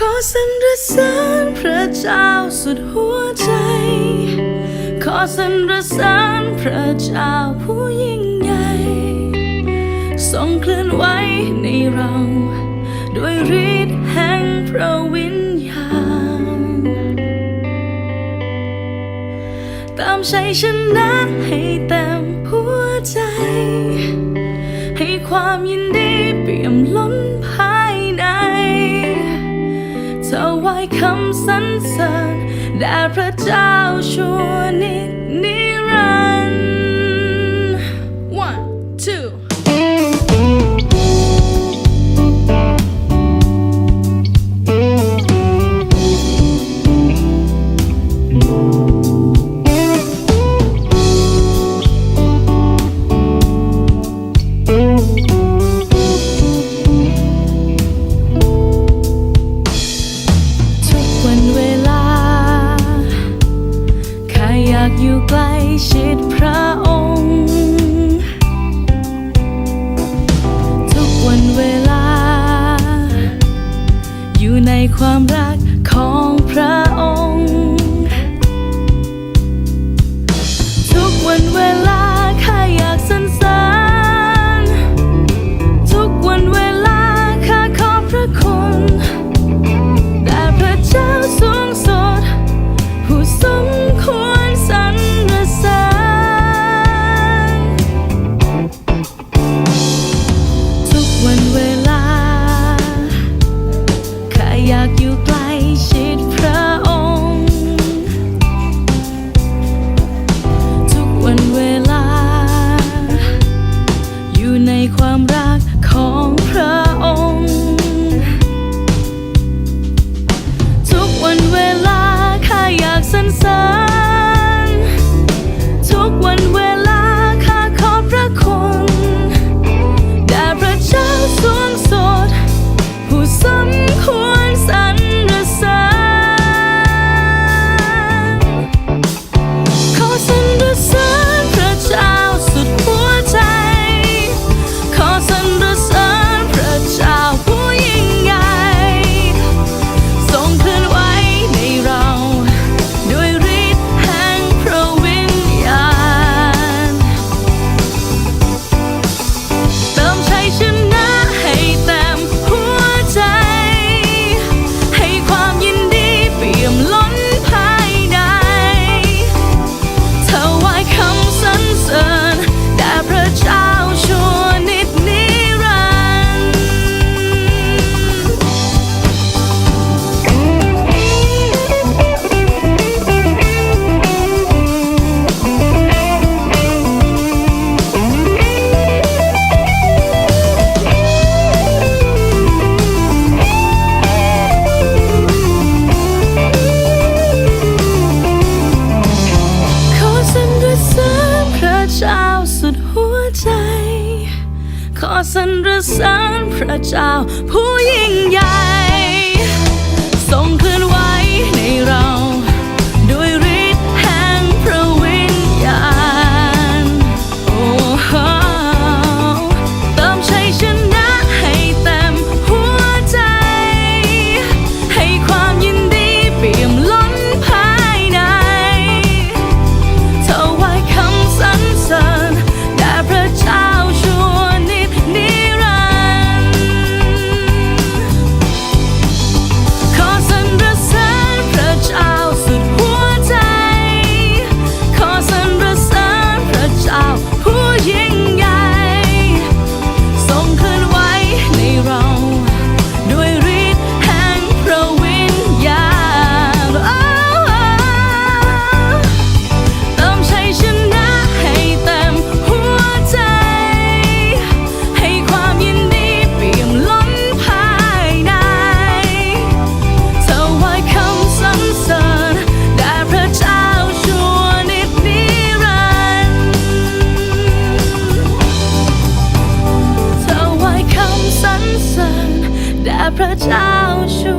ขอสรรเสริญพระเจ้าสุดหัวใจ ขอสรรเสริญพระเจ้าผู้ยิ่งใหญ่ทรงเคลื่อนไหวในเรา ด้วยฤทธิ์แห่งพระวิญญาณ ตามชัยชนะให้เต็มหัวใจ ให้ความยินดีเปี่ยมล้นภา ถวายคำสรรเสริญแด่พระเจ้าชั่วนิด อยู่ใกล้ชิดพระองค์ ทุกวันเวลา อยู่ในความรักของพระองค์ ความรักของพระ ขอสรรเสริญพระเจ้าผู้ยิ่งใหญ่ แต่พระเจ้าช่วย